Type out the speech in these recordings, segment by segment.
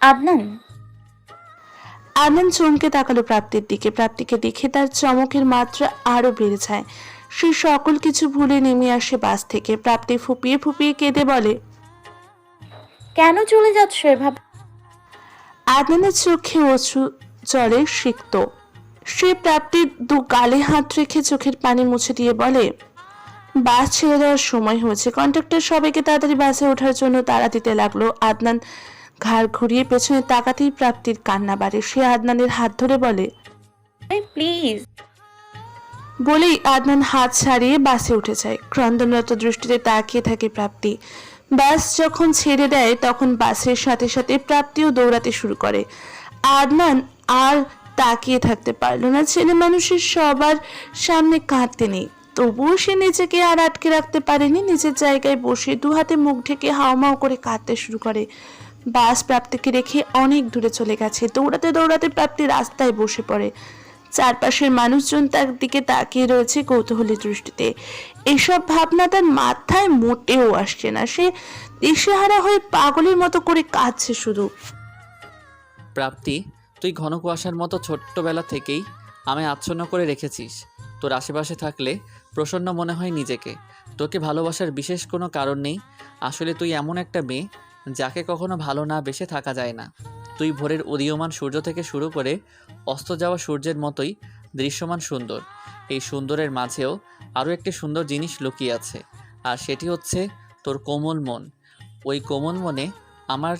আদনান। আনন্দ চমকে তাকালো প্রাপ্তির দিকে। প্রাপ্তিকে দেখে তার চমকের মাত্রা আরও বেড়ে যায়। সে সকল কিছু ভুলে নেমে আসে বাস থেকে। প্রাপ্তি ফুপিয়ে ফুপিয়ে কেঁদে বলে কেন চলে যাচ্ছ এভাবে? আদনানের চোখে অশ্রু জলে সিক্ত। সে প্রাপ্তির দু গালে হাত রেখে চোখের পানি মুছে দিয়ে বলে বাস ছেড়ে দেওয়ার সময় হয়েছে। কন্ট্রাক্টর সবাইকে তাড়াতাড়ি বাসে ওঠার জন্য তাড়া দিতে লাগল। আদনান ঘাড় ঘুরিয়ে পেছনে তাকাতেই প্রাপ্তির কান্না বাড়ে। সে আদনানের হাত ধরে বলে প্লিজ বলেই আদনান হাত ছাড়িয়ে বাসে উঠে যায়। ক্রন্দনরত দৃষ্টিতে তাকিয়ে থাকে প্রাপ্তি। বাস যখন ছেড়ে দেয় তখন বাসের সাথে সাথে প্রাপ্তিও দৌড়াতে শুরু করে। আদনান আর তাকিয়ে থাকতে পারল না। ছেলে মানুষের সবার সামনে কাঁদতে নেই। তবুও সে নিজেকে আর আটকে রাখতে পারেনি। নিজের জায়গায় বসে দু হাতে মুখ ঢেকে হাওমাও করে কাঁদতে শুরু করে। বাস প্রাপ্তিকে রেখে অনেক দূরে চলে গেছে। দৌড়াতে দৌড়াতে প্রাপ্তি রাস্তায় বসে পড়ে। চারপাশের মানুষজন তার দিকে তাকিয়ে রয়েছে কৌতূহলী দৃষ্টিতে। এসব ভাবনা তার মাথায় মোটেও আসছে না। সে দিশেহারা হয়ে পাগলের মতো করে কাঁদছে শুধু। প্রাপ্তি, তুই ঘন কুয়াশার মতো ছোট্টবেলা থেকেই আমি আচ্ছন্ন করে রেখেছিস। তোর আশেপাশে থাকলে প্রসন্ন মনে হয় নিজেকে। তোকে ভালোবাসার বিশেষ কোনো কারণ নেই। আসলে তুই এমন একটা মেয়ে, যাকে কখনো ভালো না বেসে থাকা যায় না। তুই ভোরের উদীয়মান সূর্য থেকে শুরু করে অস্ত যাওয়া সূর্যের মতোই দৃশ্যমান সুন্দর। এই সুন্দরের মাঝেও আরও একটি সুন্দর জিনিস লুকিয়ে আছে, আর সেটি হচ্ছে তোর কোমল মন। ওই কোমল মনে আমার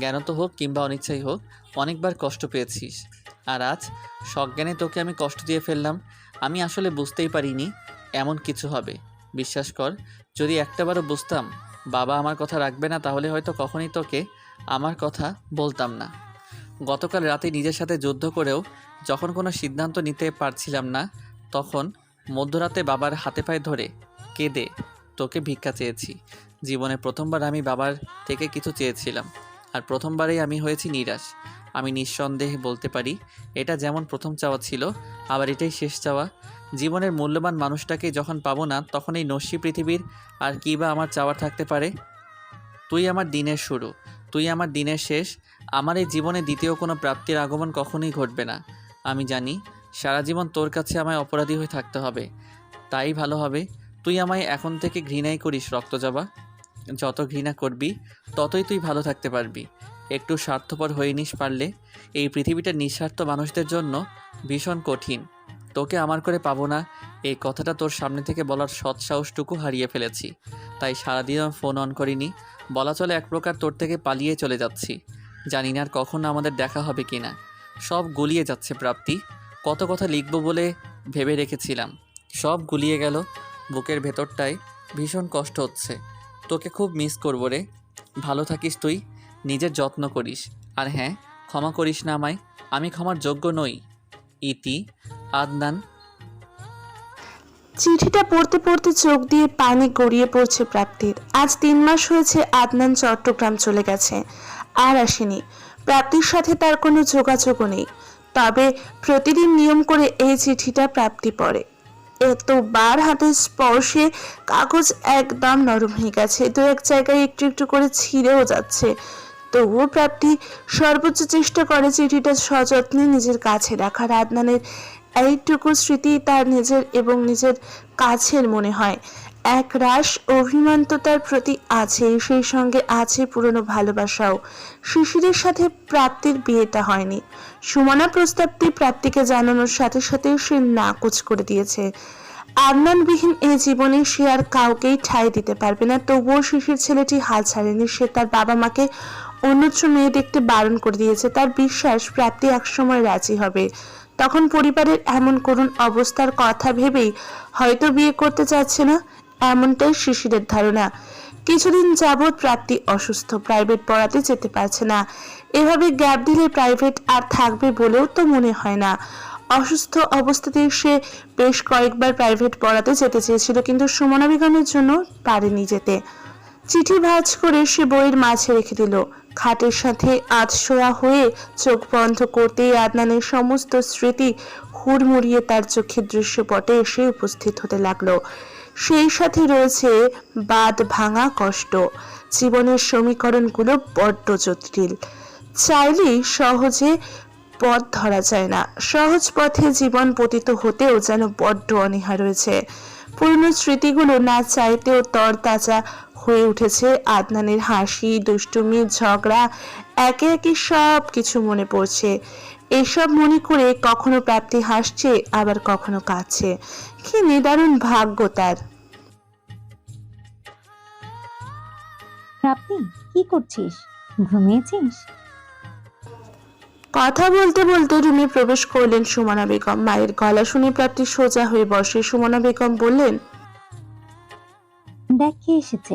জ্ঞানত হোক কিংবা অনিচ্ছাই হোক, অনেকবার কষ্ট পেয়েছিস। আর আজ সজ্ঞানে তোকে আমি কষ্ট দিয়ে ফেললাম। আমি আসলে বুঝতেই পারিনি এমন কিছু হবে। বিশ্বাস কর, যদি একটাবারও বুঝতাম বাবা আমার কথা রাখবে না, তাহলে হয়তো কখনই তোকে আমার কথা বলতাম না। গতকাল রাতে নিজের সাথে যুদ্ধ করেও যখন কোনো সিদ্ধান্ত নিতে পারছিলাম না, তখন মধ্যরাতে বাবার হাতে পায়ে ধরে কেঁদে তোকে ভিক্ষা চেয়েছি। জীবনে প্রথমবার আমি বাবার থেকে কিছু চেয়েছিলাম, আর প্রথমবারেই আমি হয়েছি নিরাশ। আমি নিঃসন্দেহে বলতে পারি, এটা যেমন প্রথম চাওয়া ছিল, আবার এটাই শেষ চাওয়া। জীবনের মূল্যবান মানুষটাকে যখন পাবো না তখন এই নস্যি পৃথিবীর আর কী বা আমার চাওয়ার থাকতে পারে? তুই আমার দিনের শুরু, তুই আমার দিনের শেষ, আমার এই জীবনে দ্বিতীয় কোনো প্রাপ্তির আগমন কখনোই ঘটবে না। আমি জানি, সারা জীবন তোর কাছে আমায় অপরাধী হয়ে থাকতে হবে। তাই ভালো হবে, তুই আমায় এখন থেকে ঘৃণাই করিস রক্তজবা যত ঘৃণা করবি, ততই তুই ভালো থাকতে পারবি। একটু স্বার্থপর হয়ে নিস পারলে, এই পৃথিবীটা নিঃস্বার্থ মানুষদের জন্য ভীষণ কঠিন। তোকে আমার করে পাবো না। এই কথাটা তোর সামনে থেকে বলার সৎ সাহসটুকু হারিয়ে ফেলেছি। তাই সারাদিন আমি ফোন অন করিনি। বলা চলে এক প্রকার তোর থেকে পালিয়ে চলে যাচ্ছি। জানি না আর কখন আমাদের দেখা হবে কি না। সব গুলিয়ে যাচ্ছে প্রাপ্তি। কত কথা লিখব বলে ভেবে রেখেছিলাম। সব গুলিয়ে গেল বুকের ভেতরটায়। ভীষণ কষ্ট হচ্ছে। তোকে খুব মিস করব রে। ভালো থাকিস তুই। নিজের যত্ন করিস। আর হ্যাঁ ক্ষমা করিস না আমায়। আমি ক্ষমার যোগ্য নই। ইতি আদনান? চিঠিটা পড়তে পড়তে চোখ দিয়ে পানি গড়িয়ে পড়ছে প্রাপ্তির। আজ তিন মাস হয়েছে আদনান চট্টগ্রাম চলে গেছে। আর আসেনি। প্রাপ্তির সাথে তার কোনো যোগাযোগও নেই। তবে প্রতিদিন নিয়ম করে এই চিঠিটা প্রাপ্তি পড়ে। এতবার হাতের স্পর্শে কাগজ একদম নরম হয়ে গেছে। দু এক জায়গায় একটু একটু করে ছিঁড়েও যাচ্ছে। তবুও প্রাপ্তি সর্বোচ্চ চেষ্টা করে চিঠিটা সযত্নে নিজের কাছে রাখার। আদনানের এইটুকু স্মৃতি তার নিজের এবং নিজের কাছের মনে হয়। এক রাস অভিমান তো তার প্রতি আছে সেই সঙ্গে আছে পুরনো ভালোবাসাও। শিশিরের সাথে প্রাপ্তির বিয়েটা হয়নি। সুমনা প্রস্তাবটি প্রাপ্তিকে জানানোর সাথে সাথে সে নাকচ করে দিয়েছে। আদনানবিহীন এই জীবনে সে আর কাউকেই ঠাঁই দিতে পারবে না, তবুও শিশির ছেলেটি হাল ছাড়েনি। সে তার বাবা মাকে অন্যত্র মেয়ে দেখতে বারণ করে দিয়েছে। তার বিশ্বাস, প্রাপ্তি একসময় রাজি হবে। তখন পরিবারের এমন করুণ অবস্থার কথা ভেবেই হয়তো বিয়ে করতে চাচ্ছে না, এমনটাই শিশিরের ধারণা। কিছুদিন যাবৎ প্রাপ্তি অসুস্থ, প্রাইভেট পড়াতে যেতে পারছে না। এভাবে গ্যাপ দিলে প্রাইভেট আর থাকবে বলেও তো মনে হয় না। অসুস্থ অবস্থাতেই সে বেশ কয়েকবার প্রাইভেট পড়াতে যেতে চেয়েছিল, কিন্তু সুমনা বেগমের জন্য পারেনি যেতে। চিঠি ভাঁজ করে সে বইয়ের মাঝে রেখে দিল। খাটের সাথে আধশোয়া হয়ে চোখ বন্ধ করতেই আদনানের সমস্ত স্মৃতি হুড়মুড়িয়ে তার চোখের দৃশ্যপটে এসে উপস্থিত হতে লাগল। সেই সাথে রয়েছে বাদ ভাঙা কষ্ট। জীবনের সমীকরণগুলো বড্ড জটিল। চাইলেই সহজে পথ ধরা যায় না। সহজ পথে জীবন পতিত হতেও যেন বড্ড অনীহা রয়েছে। পুরনো স্মৃতিগুলো না চাইতেও তরতাজা হয়ে উঠেছে আদনানের হাসি দুষ্টুমি ঝগড়া একে একে সব কিছু মনে পড়ছে। এসব মনে করে কখনো প্রাপ্তি হাসছে আবার কখনো কাঁদছে। কি নিদারুণ ভাগ্য তার। প্রাপ্তি কি করছিস? ঘুমিয়েছিস? কথা বলতে বলতে রুমে প্রবেশ করলেন সুমনা বেগম। মায়ের গলা শুনে প্রাপ্তি সোজা হয়ে বসে। সুমনা বেগম বললেন দেখ কে এসেছে?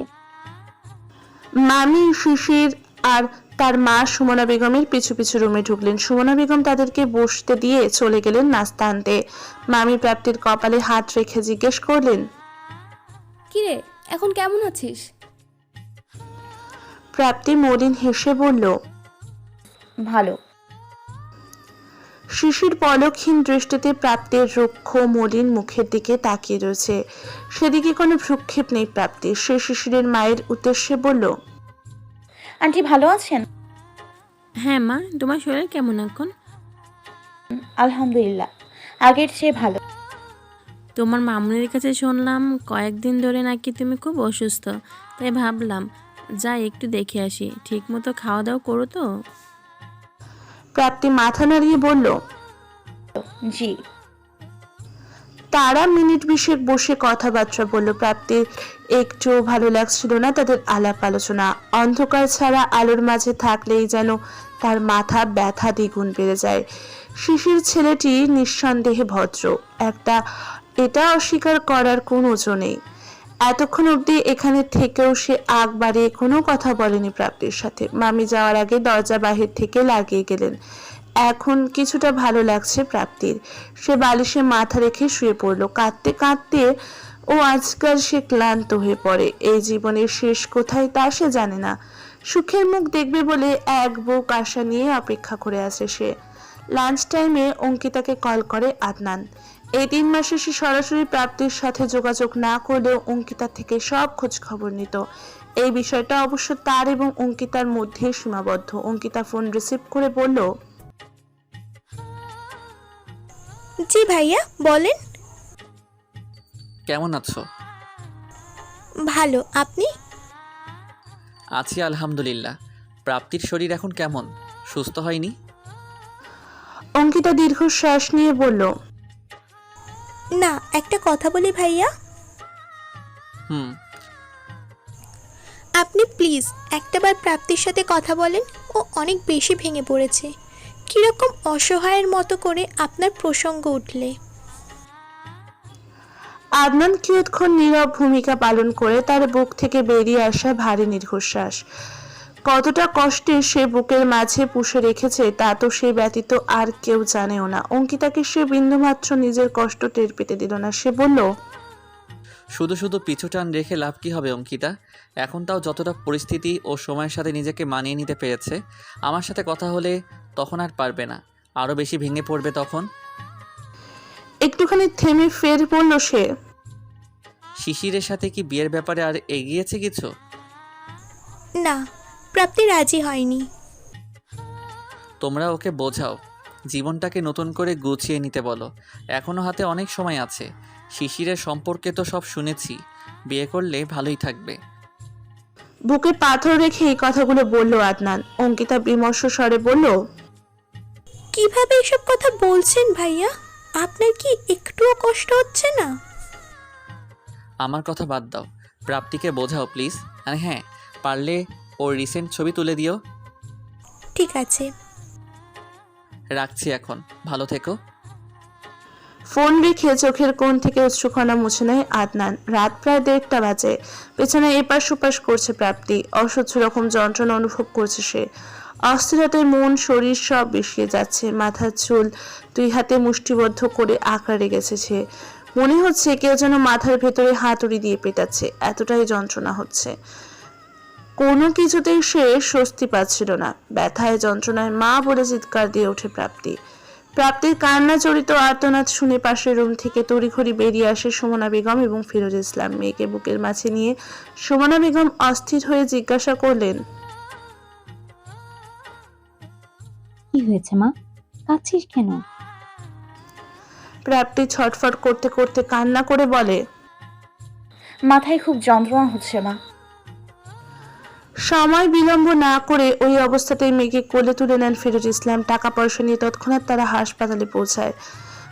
মামি শিশির আর তার মা সুমনা বেগমের পিছু পিছু রুমে ঢুকলেন। সুমনা বেগম তাদেরকে বসতে দিয়ে চলে গেলেন নাস্তা আনতে। মামি প্রাপ্তির কপালে হাত রেখে জিজ্ঞেস করলেন কিরে এখন কেমন আছিস? প্রাপ্তি মলিন হেসে বলল ভালো শিশির পলকহীন দৃষ্টিতে প্রাপ্তির রুক্ষ মলিন মুখের দিকে তাকিয়ে রয়েছে। সেদিকে কোনো ভ্রুক্ষেপ নেই প্রাপ্তির। সে শিশিরের মায়ের উদ্দেশ্যে বলল আন্টি ভালো আছেন? হ্যাঁ মা। তোমার শরীর কেমন এখন? আলহামদুলিল্লাহ। আগের চেয়ে ভালো। তোমার মামুনির কাছে শুনলাম কয়েকদিন ধরে নাকি তুমি খুব অসুস্থ। তাই ভাবলাম যাই একটু দেখে আসি। ঠিক মতো খাওয়া দাওয়া করো তো? প্রাপ্তি মাথা নাড়িয়ে বলল জি। তারা মিনিট বিশেক বসে কথাবার্তা বলল। প্রাপ্তির একটুও ভালো লাগছিল না তাদের আলাপ আলোচনা। অন্ধকার ছাড়া আলোর মাঝে থাকলেই যেন তার মাথা ব্যথা দ্বিগুণ বেড়ে যায়। শিশির ছেলেটি নিঃসন্দেহে ভদ্র। একটা এটা অস্বীকার করার কোনো নেই। এতক্ষণ অবধি এখানে থেকেও সে আগ বাড়িয়ে কোনো কথা বলেনি প্রাপ্তির সাথে। মামি যাওয়ার আগে দরজা বাহির থেকে লাগিয়ে গেলেন। এখন কিছুটা ভালো লাগছে প্রাপ্তির। সে বালিশে মাথা রেখে শুয়ে পড়ল। কাঁদতে কাঁদতে, ও, আজকাল সে ক্লান্ত হয়ে পড়ে। এই জীবনের শেষ কোথায় তা সে জানে না। সুখের মুখ দেখবে বলে এক বুক আশা নিয়ে অপেক্ষা করে আছে সে। লাঞ্চ টাইমে অঙ্কিতাকে কল করে আদনান। এই তিন মাসে সে সরাসরি প্রাপ্তির সাথে যোগাযোগ না করলেও অঙ্কিতার থেকে সব খোঁজ খবর নিত। এই বিষয়টা অবশ্য তার এবং অঙ্কিতার মধ্যে সীমাবদ্ধ। অঙ্কিতা ফোন রিসিভ করে বলল জি ভাইয়া বলেন। কেমন আছো? ভালো আপনি? আছি আলহামদুলিল্লাহ। প্রাপ্তির শরীর এখন কেমন? সুস্থ হয়নি? অঙ্কিতা দীর্ঘশ্বাস নিয়ে বলল না একটা কথা বলি ভাইয়া। হুম। আপনি প্লিজ একটাবার প্রাপ্তির সাথে কথা বলেন ও অনেক বেশি ভেঙে পড়েছে। কীরকম অসহায়ের মতো করে আপনার প্রসঙ্গ উঠলে। আদনান কিয়ৎক্ষণ নীরব ভূমিকা পালন করে তার বুক থেকে বেরিয়ে আসা ভারী দীর্ঘশ্বাস কতটা কষ্টে সে বুকের মাঝে পুষে রেখেছে তা তো সে ব্যতীত আর কেউ জানেও না। অঙ্কিতাকে সে বিন্দুমাত্র নিজের কষ্ট টের পেতে দিল না। সে বলল শুধু শুধু পিছু টান রেখে লাভ কী হবে অঙ্কিতা? এখন তাও যতটা পরিস্থিতি ও সময়ের সাথে নিজেকে মানিয়ে নিতে পেরেছে আমার সাথে কথা হলে তখন আর পারবে না। আরও বেশি ভেঙে পড়বে তখন? একটুখানি থেমে ফের পড়ল সে শিশিরের সাথে কি বিয়ের ব্যাপারে আর এগিয়েছে কিছু? না। প্রাপ্তি রাজি হয়নি। তোমরা ওকে বোঝাও জীবনটাকে নতুন করে গুছিয়ে নিতে বলো। এখনও হাতে অনেক সময় আছে। শিশিরের সম্পর্কে তো সব শুনেছি। বিয়ে করলে ভালোই থাকবে। বুকে পাথর রেখে এই কথাগুলো বলল আদনান। অঙ্কিতা বিমর্ষ স্বরে বলল কীভাবে এসব কথা বলছেন ভাইয়া? আপনার কি একটুও কষ্ট হচ্ছে না? আমার কথা বাদ দাও। প্রাপ্তিকে বোঝাও প্লিজ। আর হ্যাঁ পারলে ওর রিসেন্ট ছবি তুলে দিও। ঠিক আছে। রাখছি এখন। ভালো থেকো। ফোন রেখে চোখের কোণ থেকে উৎসুখনা মুছে নেয় আদনান। রাত প্রায় দেড়টা বাজে। পেছনে এপাশ ওপাশ করছে প্রাপ্তি। অসহ্য রকম যন্ত্রণা অনুভব করছে সে। অস্থিরতায় মন শরীর সব বিষিয়ে যাচ্ছে। মাথার চুল দুই হাতে মুষ্টিবদ্ধ করে আঁকড়া রেগেছে সে। মনে হচ্ছে কেউ যেন মাথার ভেতরে হাতুড়ি দিয়ে পেটাচ্ছে। এতটাই যন্ত্রণা হচ্ছে। কোনো কিছুতেই সে স্বস্তি পাচ্ছিল না। ব্যথায় যন্ত্রণায় মা বলে চিৎকার দিয়ে ওঠে প্রাপ্তি। প্রাপ্তির কান্না জড়িত আর্তনাদ শুনে পাশের রুম থেকে তড়িঘড়ি বেরিয়ে আসে সুমনা বেগম এবং ফিরোজ ইসলাম। মেয়েকে বুকের মাঝে নিয়ে সুমনা বেগম অস্থির হয়ে জিজ্ঞাসা করলেন কি হয়েছে মা? কাঁদছিস কেন? প্রাপ্তি ছটফট করতে করতে কান্না করে বলে মাথায় খুব যন্ত্রণা হচ্ছে মা। সময় বিলম্ব না করে ওই অবস্থাতেই মেয়েকে কোলে তুলে নেন ফিরোজ ইসলাম। টাকা পয়সা নিয়ে তৎক্ষণাৎ তারা হাসপাতালে পৌঁছায়।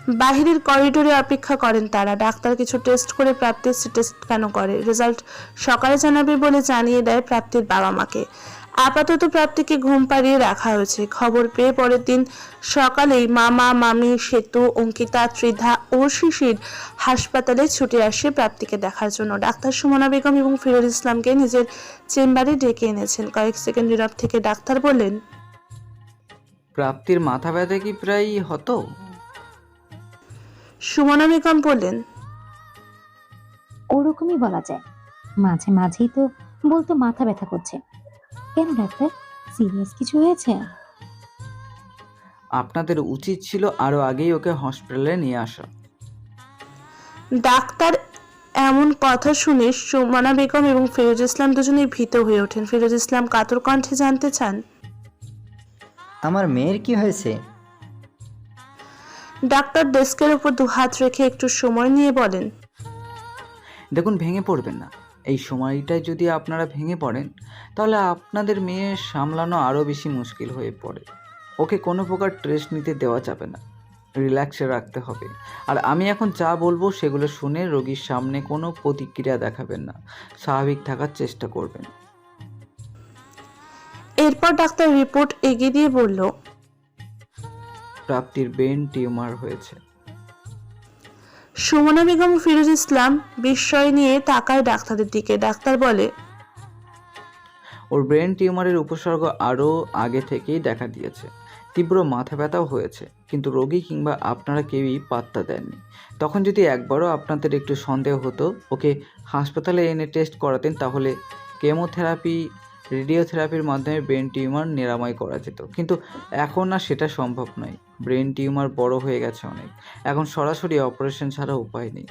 বাহিরের করিডোরে অপেক্ষা করেন তারা। ডাক্তার কিছু টেস্ট করে প্রাপ্তির টেস্ট কেন করে? রেজাল্ট সকালে জানাবে বলে জানিয়ে দেয় প্রাপ্তির বাবা মাকে আপাতত প্রাপ্তিকে ঘুম পাড়িয়ে রাখা হয়েছে। খবর পেয়ে পরের দিন সকালেই মামা মামি সেতু অঙ্কিতা ত্রিধা ও শিশির হাসপাতালে ছুটে আসে প্রাপ্তিকে দেখার জন্য। ডাক্তার সুমনা বেগম এবং ফিরোজ ইসলামকে নিজের চেম্বারে ডেকে এনেছেন। কয়েক সেকেন্ড নীরব থেকে ডাক্তার বললেন প্রাপ্তির মাথা ব্যথা কি প্রায় হতো? সুমনা বেগম বললেন ওরকমই বলা যায়। মাঝে মাঝেই তো বলতো মাথা ব্যথা করছে। কেন ডাক্তার সিরিয়াস কিছু হয়েছে? আপনাদের উচিত ছিল আরও আগেই ওকে হসপিটালে নিয়ে আসা। ডাক্তার এমন কথা শুনে সুমনা বেগম এবং ফিরোজ ইসলাম দুজনেই ভীত হয়ে ওঠেন। ফিরোজ ইসলাম কাতর কণ্ঠে জানতে চান আমার মেয়ের কি হয়েছে? ডাক্তার ডেস্কের উপর দু হাত রেখে একটু সময় নিয়ে বলেন দেখুন ভেঙে পড়বেন না। এই সময়টায় যদি আপনারা ভেঙে পড়েন তাহলে আপনাদের মেয়ে সামলানো আরও বেশি মুশকিল হয়ে পড়ে। ওকে কোনো প্রকার ট্রেস নিতে দেওয়া যাবে না। রিল্যাক্সে রাখতে হবে। আর আমি এখন যা বলব সেগুলো শুনে রোগীর সামনে কোনো প্রতিক্রিয়া দেখাবেন না। স্বাভাবিক থাকার চেষ্টা করবেন। এরপর ডাক্তার রিপোর্ট এগিয়ে দিয়ে বলল প্রাপ্তির ব্রেন টিউমার হয়েছে। সুমনা বেগম ফিরোজ ইসলাম বিস্ময় নিয়ে তাকায় ডাক্তারের দিকে। ডাক্তার বলে, ওর ব্রেন টিউমারের উপসর্গ আরও আগে থেকেই দেখা দিয়েছে। তীব্র মাথা ব্যথাও হয়েছে, কিন্তু রোগী কিংবা আপনারা কেউই পাত্তা দেননি। তখন যদি একবারও আপনাদের একটু সন্দেহ হতো, ওকে হাসপাতালে এনে টেস্ট করাতেন, তাহলে কেমোথেরাপি রেডিওথেরাপির মাধ্যমে ব্রেন টিউমার নিরাময় করা যেত। কিন্তু এখন আর সেটা সম্ভব নয়। ব্রেন টিউমার বড় হয়ে গেছে অনেক। এখন সরাসরি অপারেশন ছাড়া উপায় নেই।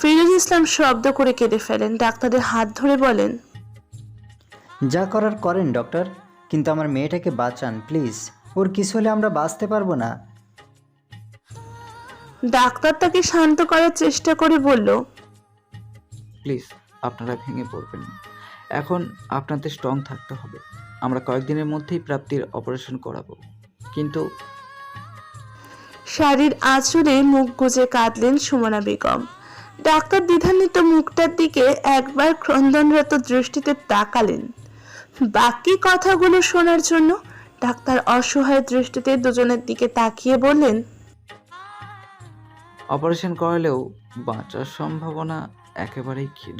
ফিরোজ ইসলাম শব্দ করে কেঁদে ফেলেন। ডাক্তারের হাত ধরে বলেন যা করার করেন ডক্টর। কিন্তু আমার মেয়েটাকে বাঁচান প্লিজ। ওর কিছু হলে আমরা বাঁচতে পারব না। ডাক্তার তাকে শান্ত করার চেষ্টা করে বলল প্লিজ আপনারা ভেঙে পড়বেন না। এখন আপনাদের স্ট্রং থাকতে হবে। আমরা কয়েকদিনের মধ্যেই প্রাপ্তির অপারেশন করাবো। কিন্তু শাড়ির আঁচড়ে মুখ গুজে কাঁদলেন সুমনা বেগম। ডাক্তার দ্বিধান্বিত মুখটার দিকে একবার ক্রন্দনরত দৃষ্টিতে তাকালেন। বাকি কথাগুলো শোনার জন্য ডাক্তার অসহায় দৃষ্টিতে দুজনের দিকে তাকিয়ে বললেন অপারেশন করালেও বাঁচার সম্ভাবনা একেবারেই ক্ষীণ।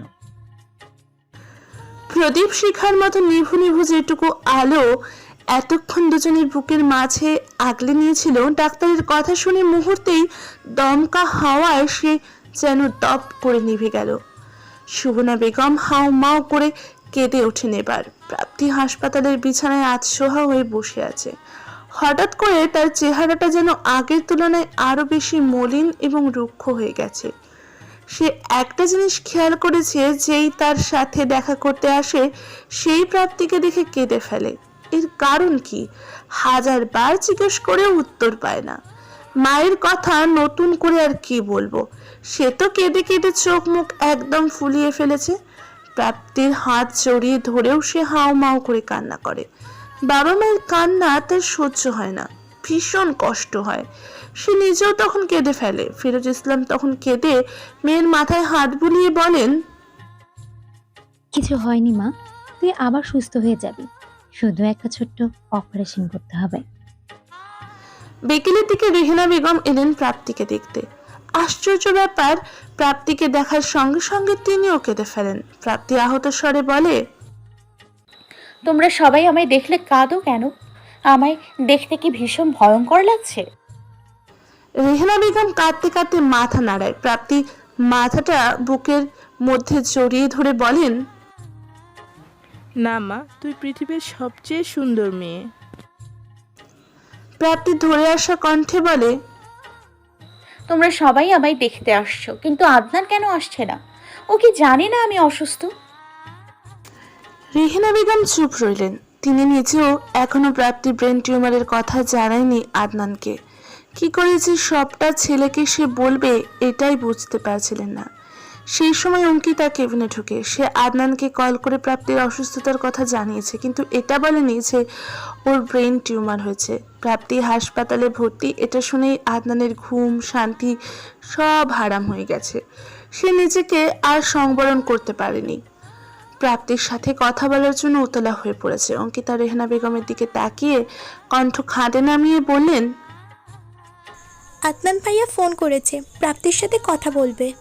প্রদীপ শিখার মতো নিভু নিভু যেটুকু আলো এতক্ষণ দুজনের বুকের মাঝে আগলে নিয়েছিল, ডাক্তারের কথা শুনে মুহূর্তেই দমকা হাওয়ায় সে যেন দপ করে নিভে গেল। সুবনা বেগম হাও মাও করে কেঁদে ওঠেন এবার। প্রাপ্তি হাসপাতালের বিছানায় আতসোহা হয়ে বসে আছে। হঠাৎ করে তার চেহারাটা যেন আগের তুলনায় আরও বেশি মলিন এবং রুক্ষ হয়ে গেছে। সে একটা জিনিস খেয়াল করেছে যেই তার সাথে দেখা করতে আসে, সেই প্রাপ্তিকে দেখে কেঁদে ফেলে। এর কারণ কি? হাজার বার জিজ্ঞেস করেও উত্তর পায় না। মায়ের কথা নতুন করে আর কি বলব? সে তো কেঁদে কেঁদে চোখ মুখ একদম ফুলিয়ে ফেলেছে। প্রাপ্তির হাত জড়িয়ে ধরেও সে হাও মাও করে কান্না করে। বাবা মায়ের কান্না তার সহ্য হয় না। ভীষণ কষ্ট হয়। সে নিজেও তখন কেঁদে ফেলে। ফিরোজ ইসলাম তখন কেঁদে মেয়ের মাথায় হাত বুলিয়ে বলেন কিছু হয়নি মা তুই আবার সুস্থ হয়ে যাবি। শুধু একটা ছোট্ট অপারেশন করতে হবে। বিকেলের দিকে রেহেনা বেগম এলেন প্রাপ্তিকে দেখতে। আশ্চর্য ব্যাপার প্রাপ্তিকে দেখার সঙ্গে সঙ্গে তিনিও কেঁদে ফেলেন। প্রাপ্তি আহত স্বরে বলে তোমরা সবাই আমায় দেখলে কাঁদো কেন? আমায় দেখতে কি ভীষণ ভয়ঙ্কর লাগছে? রেহেনা বেগম কাঁদতে কাঁদতে মাথা নাড়ায়। প্রাপ্তি মাথাটা বুকের মধ্যে জড়িয়ে ধরে বলেন না মা তুই পৃথিবীর সবচেয়ে সুন্দর মেয়ে। প্রাপ্তি ধরে আসা কণ্ঠে বলে তোমরা সবাই আমায় দেখতে আসছো কিন্তু আদনান কেন আসছে না? ও কি জানে না আমি অসুস্থ? রেহেনা বেগম চুপ রইলেন। তিনি নিজেও এখনও প্রাপ্তি ব্রেন টিউমারের কথা জানায়নি আদনানকে। কি করে যে সবটা ছেলেকে সে বলবে, এটাই বুঝতে পারছিলেন না। সেই সময় অঙ্কিতা কেবিনে ঢুকে, সে আদনানকে কল করে প্রাপ্তির অসুস্থতার কথা জানিয়েছে, কিন্তু এটা বলেনি যে ওর ব্রেন টিউমার হয়েছে। প্রাপ্তি হাসপাতালে ভর্তি, এটা শুনেই আদনানের ঘুম, শান্তি সব হারাম হয়ে গেছে। সে নিজেকে আর সংবরণ করতে পারেনি। প্রাপ্তির সাথে কথা বলার জন্য উতলা হয়ে পড়েছে। অঙ্কিতা রেহনা বেগমের দিকে তাকিয়ে কণ্ঠ খাঁদে নামিয়ে বললেন আদনান ভাইয়া ফোন করেছে। প্রাপ্তির সাথে কথা বলবে।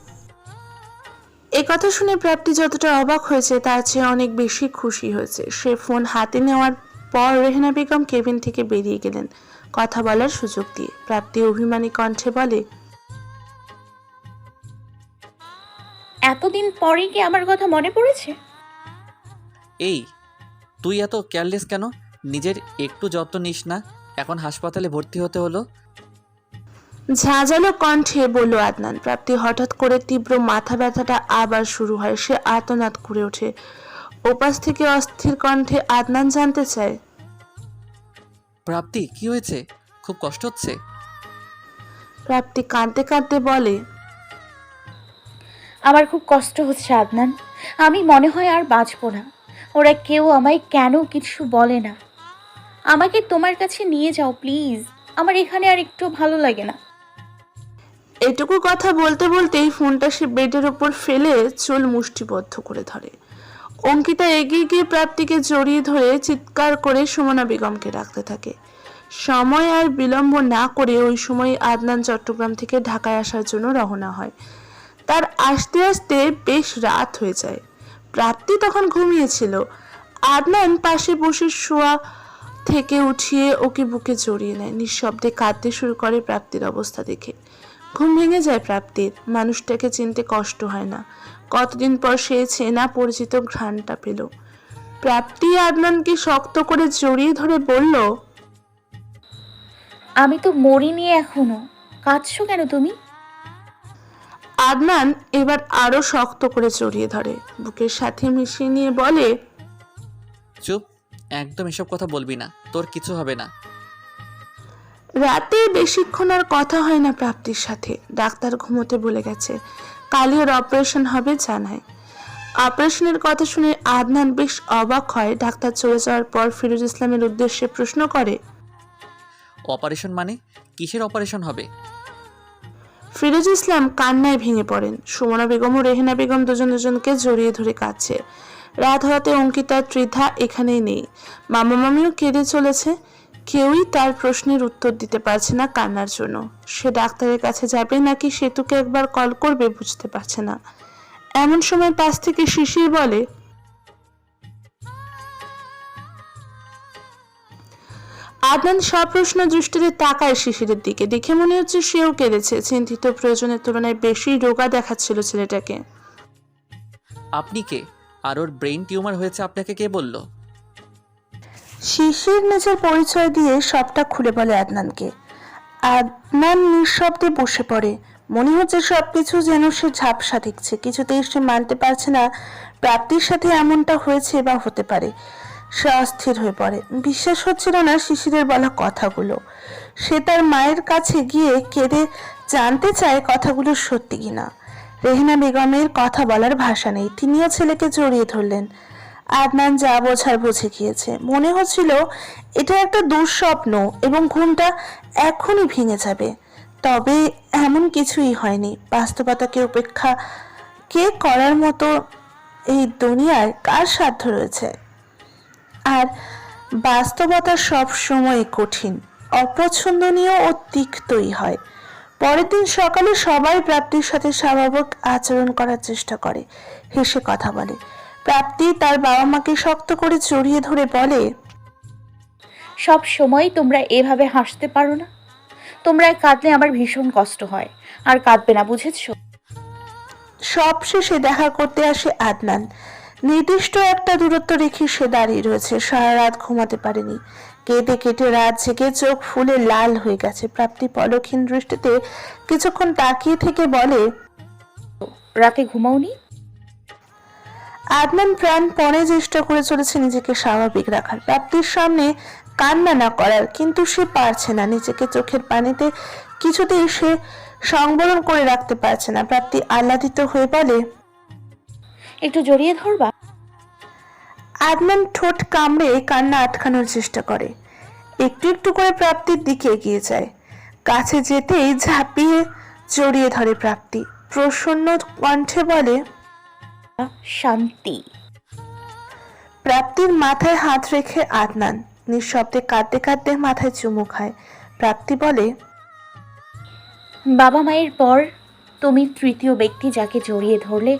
এ কথা শুনে প্রাপ্তি যতটা অবাক হয়েছে তার চেয়ে অনেক বেশি খুশি হয়েছে। সে ফোন হাতে নেওয়ার পর রেহনা বেগম কেবিন থেকে বেরিয়ে গেলেন কথা বলার সুযোগ দিয়ে। প্রাপ্তি অভিমানী কণ্ঠে বলে এতদিন পরে কি আমার কথা মনে পড়েছে? এই তুই এত কেয়ারলেস কেন? নিজের একটু যত্ন নিস না। এখন হাসপাতালে ভর্তি হতে হলো। ঝাঁঝালো কণ্ঠে বলল আদনান প্রাপ্তি হঠাৎ করে তীব্র মাথা ব্যথাটা আবার শুরু হয়। সে আতনাদ করে ওঠে। ওপাশ থেকে অস্থির কণ্ঠে আদনান জানতে চায় প্রাপ্তি কি হয়েছে? খুব কষ্ট হচ্ছে? প্রাপ্তি কাঁদতে কাঁদতে বলে আমার খুব কষ্ট হচ্ছে আদনান। আমি মনে হয় আর বাঁচবো না। ওরা কেউ আমায় কেন কিছু বলে না। আমাকে তোমার কাছে নিয়ে যাও প্লিজ। আমার এখানে আর একটু ভালো লাগে না। এটুকু কথা বলতে বলতেই ফোনটা সে বেডের ওপর ফেলে চুল মুষ্টিবদ্ধ করে ধরে। অঙ্কিতা এগিয়ে গিয়ে প্রাপ্তিকে জড়িয়ে ধরে চিৎকার করে সুমনা বেগমকে ডাকতে থাকে। সময় আর বিলম্ব না করে ওই সময় আদনান চট্টগ্রাম থেকে ঢাকায় আসার জন্য রওনা হয়। তার আসতে আসতে বেশ রাত হয়ে যায়। প্রাপ্তি তখন ঘুমিয়েছিল। আদনান পাশে বসে শোয়া থেকে উঠিয়ে ওকে বুকে জড়িয়ে নেয়। নিঃশব্দে কাঁদতে শুরু করে প্রাপ্তির অবস্থা দেখে। ঘুম ভেঙে যায় প্রাপ্তির। মানুষটাকে চিনতে কষ্ট হয় না। কতদিন পর সে চেনা পরিচিত ঘ্রাণটা পেল। প্রাপ্তি আদনানকে শক্ত করে জড়িয়ে ধরে বলল আমি তো মরিনি এখনও। কাঁদছো কেন তুমি? আদনান এবার আরও শক্ত করে জড়িয়ে ধরে। বুকের সাথে মিশিয়ে নিয়ে বলে চুপ একদম এসব কথা বলবি না। তোর কিছু হবে না। রাতে বেশিক্ষণ আর কথা হয় না প্রাপ্তির সাথে। ডাক্তার ঘুমোতে বলে গেছে। কালই ওর অপারেশন হবে জানায়। অপারেশনের কথা শুনে আদনান বেশ অবাক হয়। ডাক্তার চলে যাওয়ার পর ফিরোজ ইসলামের উদ্দেশ্যে প্রশ্ন করে অপারেশন মানে? কিসের অপারেশন হবে? ফিরোজ ইসলাম কান্নায় ভেঙে পড়েন। সুমনা বেগম ও রেহেনা বেগম দুজন দুজনকে জড়িয়ে ধরে কাঁদছে। রাত হওয়াতে অঙ্কিতা ত্রিধা এখানেই নেই। মামা মামিও কেঁদে চলেছে। কেউই তার প্রশ্নের উত্তর দিতে পারছে না কান্নার জন্য। সে ডাক্তারের কাছে যাবে নাকি সেতুকে একবার কল করবে বুঝতে পারছে না। এমন সময় পাশ থেকে শিশির বলে, আদনান সপ্রশ্ন দৃষ্টিতে তাকায় শিশিরের দিকে। দেখে মনে হচ্ছে সেও কেঁদেছে। চিন্তিত প্রয়োজনের তুলনায় বেশি রোগা দেখাচ্ছিল ছেলেটাকে। আপনি কে? আর ওর ব্রেন টিউমার হয়েছে, আপনাকে কে বলল? শিশির নিজের পরিচয় দিয়ে সবটা খুলে বলে আদনানকে। আদনান নিঃশব্দে বসে পড়ে। মনে হচ্ছে সবকিছু যেন সে ঝাপসা দেখছে। কিছুতেই সে মানতে পারছে না প্রাপ্তির সাথে এমনটা হয়েছে বা হতে পারে। সে অস্থির হয়ে পড়ে। বিশ্বাস হচ্ছিল না শিশিরের বলা কথাগুলো। সে তার মায়ের কাছে গিয়ে কেঁদে জানতে চায় কথাগুলো সত্যি কিনা। রেহনা বেগমের কথা বলার ভাষা নেই। তিনিও ছেলেকে জড়িয়ে ধরলেন। আদনান যা বোঝার বুঝে গিয়েছে। মনে হচ্ছিল এটা একটা দুঃস্বপ্ন এবং ঘুমটা এখনই ভেঙে যাবে। তবে এমন কিছুই হয়নি। বাস্তবতাকে উপেক্ষা কে করার মতো এই দুনিয়ায় কার সাধ্য রয়েছে? আর বাস্তবতা সব সময় কঠিন, অপছন্দনীয় ও তিক্তই হয়। পরের দিন সকালে সবাই প্রাপ্তির সাথে স্বাভাবিক আচরণ করার চেষ্টা করে, হেসে কথা বলে। প্রাপ্তি তার বাবা মাকে শক্ত করে জড়িয়ে ধরে বলে সব সময় তোমরা এভাবে হাসতে পারো না। তোমরা কাঁদলে আমার ভীষণ কষ্ট হয় আর কাঁদবে না বুঝেছ? সব শেষে দেখা করতে আসে আদনান। নির্দিষ্ট একটা দূরত্ব রেখে সে দাঁড়িয়ে রয়েছে সারা রাত ঘুমাতে পারেনি। কেটে কেটে রাত জেগে চোখ ফুলে লাল হয়ে গেছে। প্রাপ্তি পলক্ষীন দৃষ্টিতে কিছুক্ষণ তাকিয়ে থেকে বলে রাতে ঘুমাওনি? আদনান প্রাণপণে চেষ্টা করে চলেছে নিজেকে স্বাভাবিক রাখার। প্রাপ্তির সামনে কান্না না করার কিন্তু সে পারছে না নিজেকে চোখের পানিতে কিছুতেই সে সংবরণ করে রাখতে পারছে না। প্রাপ্তি আহ্লাদিত হয়ে বলে একটু জড়িয়ে ধরবা আদনান ঠোঁট কামড়ে কান্না আটকানোর চেষ্টা করে। একটু একটু করে প্রাপ্তির দিকে এগিয়ে যায়। কাছে যেতেই ঝাঁপিয়ে জড়িয়ে ধরে প্রাপ্তি। প্রসন্ন কণ্ঠে বলে শান্তি। প্রাপ্তির মাথায় হাত রেখে আদনান নিঃশব্দে কাঁদতে কাঁদতে মাথায় চুমু খায়। প্রাপ্তি বলে বাবা মায়ের পর তুমি তৃতীয় ব্যক্তি যাকে জড়িয়ে ধরলে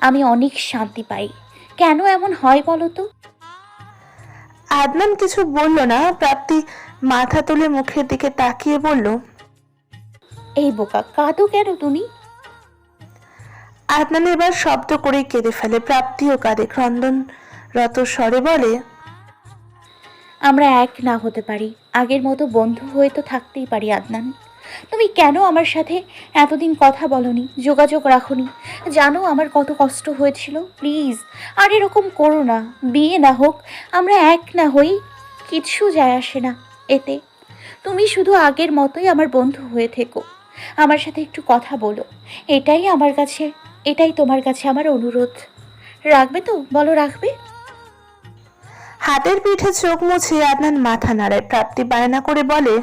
আমি অনেক শান্তি পাই। কেন এমন হয় বলো তো? আদনান কিছু বলল না। প্রাপ্তি মাথা তুলে মুখের দিকে তাকিয়ে বলল এই বোকা কাঁদো কেন তুমি? আদনান এবার শব্দ করে কেঁদে ফেলে। প্রাপ্তিও কাঁদে। ক্রন্দন রত স্বরে বলে, আমরা এক না হতে পারি। আগের মতো বন্ধু হয়ে তো থাকতেই পারি আদনান। তুমি কেন আমার সাথে এতদিন কথা বলনি, যোগাযোগ রাখোনি? জানো আমার কত কষ্ট হয়েছিল? প্লিজ, আর এরকম করো না। বিয়ে না হোক, আমরা এক না হই, কিছু যায় আসে না এতে। তুমি শুধু আগের মতোই আমার বন্ধু হয়ে থেকো। আমার সাথে একটু কথা বলো। এটাই আমার কাছে এটাই তোমার কাছে আমার অনুরোধ। রাখবে তো? বলো রাখবে? হাতের পিঠে চোখ মুছে আদনান মাথা নাড়ায়। প্রাপ্তি বায়না করে বলে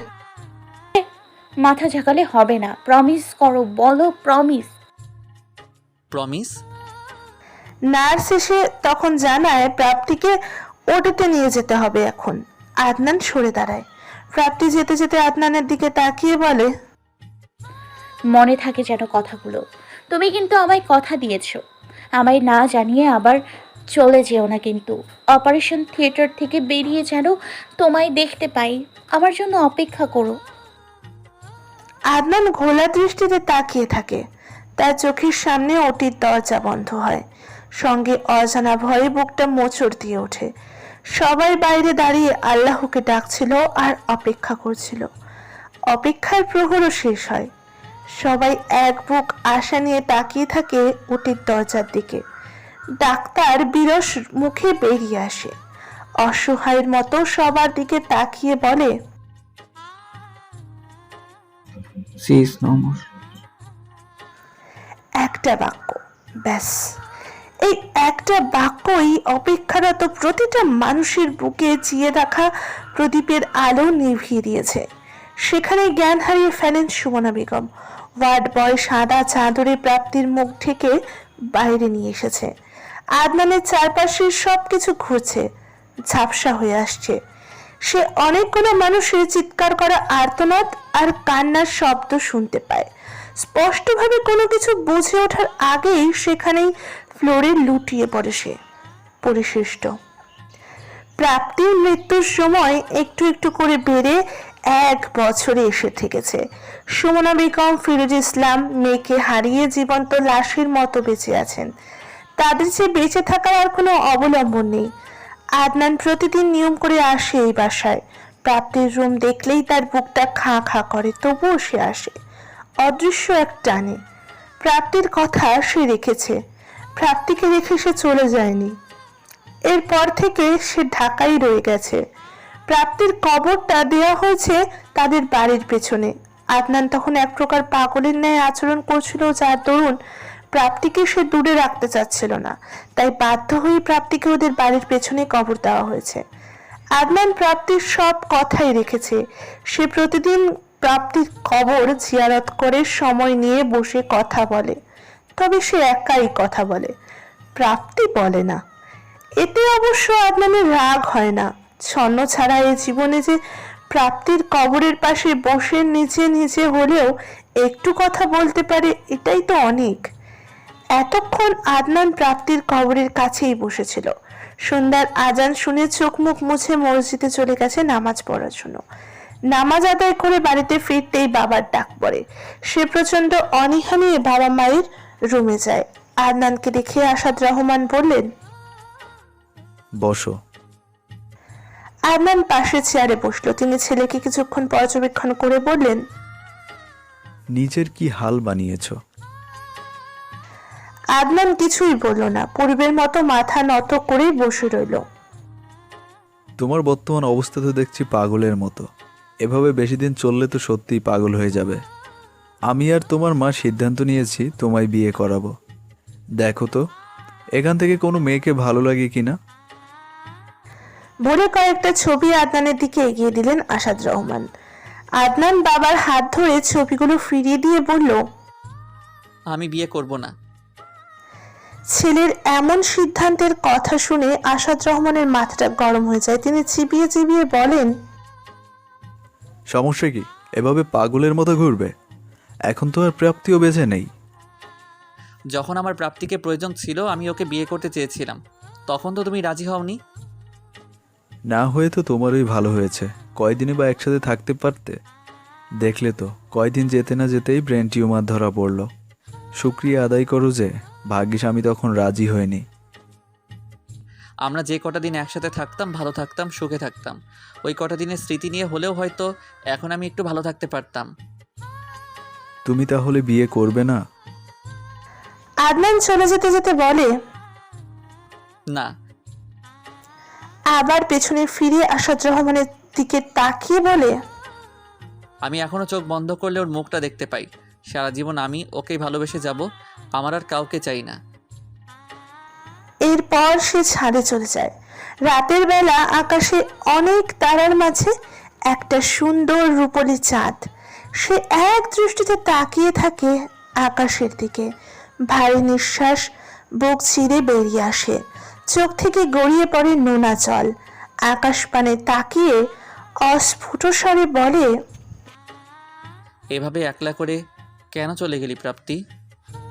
মাথা ঝাঁকালে হবে না। প্রমিস করো বলো প্রমিস প্রমিস নার্স এসে তখন জানায় প্রাপ্তিকে ওটিতে নিয়ে যেতে হবে এখন। আদনান সরে দাঁড়ায়। প্রাপ্তি যেতে যেতে আদনানের দিকে তাকিয়ে বলে মনে থাকে যেন কথাগুলো। তুমি কিন্তু আমায় কথা দিয়েছ। আমায় না জানিয়ে আবার চলে যেও না কিন্তু। অপারেশন থিয়েটার থেকে বেরিয়ে যেন তোমায় দেখতে পাই। আমার জন্য অপেক্ষা করো। আদনান ঘোলা দৃষ্টিতে তাকিয়ে থাকে। তার চোখের সামনে অটির দরজা বন্ধ হয়। সঙ্গে অজানা ভয়ে বুকটা মোচড় দিয়ে ওঠে। সবাই বাইরে দাঁড়িয়ে আল্লাহকে ডাকছিল আর অপেক্ষা করছিল। অপেক্ষার প্রহরও শেষ হয়। সবাই এক বুক আশা নিয়ে তাকিয়ে থাকে ওটির দরজার দিকে। ডাক্তার বিরস মুখে বেরিয়ে আসে। অসহায়ের মতো সবার দিকে তাকিয়ে বলে একটা বাক্য ব্যাস। এই একটা বাক্যই অপেক্ষারত প্রতিটা মানুষের বুকে জিয়ে রাখা প্রদীপের আলো নিভিয়ে দিয়েছে। সেখানে জ্ঞান হারিয়ে ফেলেন সুমনা বেগম। ওয়ার্ড বয় সাদা চাদরে প্রাপ্তির মুখ থেকে বাইরে নিয়ে এসেছে। আদনানের চারপাশে সব কিছু ঘুরছে, ঝাপসা হয়ে আসছে। সে অনেকগুলো মানুষের চিৎকার করা আর্তনাদ আর কান্নার শব্দ শুনতে পায়। স্পষ্টভাবে কোনো কিছু বুঝে ওঠার আগেই সেখানেই ফ্লোরে লুটিয়ে পড়ে সে, পরিশিষ্ট। প্রাপ্তির মৃত্যুর সময় একটু একটু করে বেড়ে এক বছরে এসে থেকেছে। সুমনা বেগম, ফিরোজ ইসলাম মেয়েকে হারিয়ে জীবন্ত লাশের মতো বেঁচে আছেন। তাদের যে বেঁচে থাকার আর কোনো অবলম্বন নেই। আদনান প্রতিদিন নিয়ম করে আসে এই বাসায়। প্রাপ্তির রুম দেখলেই তার বুকটা খাঁ খাঁ করে, তবুও সে আসে। অদৃশ্য এক টানে। প্রাপ্তির কথা সে রেখেছে। প্রাপ্তিকে রেখে সে চলে যায়নি। এরপর থেকে সে ঢাকাই রয়ে গেছে। প্রাপ্তির কবরটা দেওয়া হয়েছে তাদের বাড়ির পেছনে। আদনান তখন এক প্রকার পাগলের ন্যায় আচরণ করছিল যার দরুন প্রাপ্তিকে সে দূরে রাখতে চাচ্ছিল না। তাই বাধ্য হয়ে প্রাপ্তিকে ওদের বাড়ির পেছনে কবর দেওয়া হয়েছে। আদনান প্রাপ্তির সব কথাই রেখেছে। সে প্রতিদিন প্রাপ্তির কবর জিয়ারত করে সময় নিয়ে বসে কথা বলে। তবে সে একাই কথা বলে। প্রাপ্তি বলে না। এতে অবশ্য আদনানের রাগ হয় না। ছন্ন ছাড়া এই জীবনে যে প্রাপ্তির কবরের পাশে বসে নিচে নিচে হলেও একটু কথা বলতে পারে, এটাই তো অনেক। এতক্ষণ আদনান প্রাপ্তির কবরের কাছেই বসেছিল। সন্ধ্যার আজান শুনে চোখ মুখ মুছে মসজিদে চলে গেছে নামাজ পড়ার জন্য। নামাজ আদায় করে বাড়িতে ফিরতেই বাবার ডাক পড়ে। সে প্রচণ্ড অনীহা নিয়ে বাবা মায়ের রুমে যায়। আদনানকে দেখে আসাদ রহমান বললেন, বসো। আদনান পাশে চেয়ারে বসল। তিনি ছেলেকে কিছুক্ষণ পর্যবেক্ষণ করে বললেন নিজের কি হাল বানিয়েছো? আদনান কিছুই বলল না। পূর্বের মতো মাথা নত করেই বসে রইল। তোমার বর্তমান অবস্থা তো দেখছি পাগলের মতো। এভাবে বেশি দিন চললে তো সত্যিই পাগল হয়ে যাবে। আমি আর তোমার মা সিদ্ধান্ত নিয়েছি তোমায় বিয়ে করাবো। দেখো তো এখান থেকে কোনো মেয়েকে ভালো লাগে কিনা ভোরে কয়েকটা ছবি আদনানের দিকে এগিয়ে দিলেন আসাদ রহমান। আদনান বাবার হাত ধরে ছবিগুলো ফিরিয়ে দিয়ে বলল আমি বিয়ে করব না। ছেলের এমন সিদ্ধান্তের কথা শুনে আসাদ রহমানের মাথাটা গরম হয়ে যায়। তিনি চিবিয়ে চিবিয়ে বলেন সমস্যা কি? এভাবে পাগলের মতো ঘুরবে? এখন তো আর প্রাপ্তিও বেঁচে নেই। যখন আমার প্রাপ্তিকে প্রয়োজন ছিল আমি ওকে বিয়ে করতে চেয়েছিলাম। তখন তো তুমি রাজি হওনি? না হয়ে তো তোমারই ভালো হয়েছে। কয়দিনে বা একসাথে থাকতে পারতে? দেখলে তো কয়দিন যেতে না যেতেই ব্রেন টিউমার ধরা পড়ল। শুক্রিয়া আদায় করো যে ভাগ্যিস আমি তখন রাজি হইনি। আমরা যে কটা দিন একসাথে থাকতাম ভালো থাকতাম সুখে থাকতাম। ওই কটা দিনের স্মৃতি নিয়ে হলেও হয়তো এখন আমি একটু ভালো থাকতে পারতাম। তুমি তাহলে বিয়ে করবে না? আদনান চলে যেতে যেতে বলে না। আবার পেছনে ফিরে আসাদ রহমানের দিকে তাকিয়ে বলে আমি এখনও চোখ বন্ধ করলে ওর মুখটা দেখতে পাই। সারা জীবন আমি ওকেই ভালোবেসে যাব আমার আর কাউকে চাই না। এরপর সে ছাদে চলে যায়। রাতের বেলা আকাশে অনেক তারার মাঝে একটা সুন্দর রূপলি চাঁদ। সে এক দৃষ্টিতে তাকিয়ে থাকে আকাশের দিকে। ভারী নিঃশ্বাস বুক ছিঁড়ে বেরিয়ে আসে। চোখ থেকে গড়িয়ে পড়ে নোনা জল। আকাশ পানে তাকিয়ে অস্ফুট স্বরে বলে, এভাবে একলা করে কেন চলে গেলি প্রাপ্তি?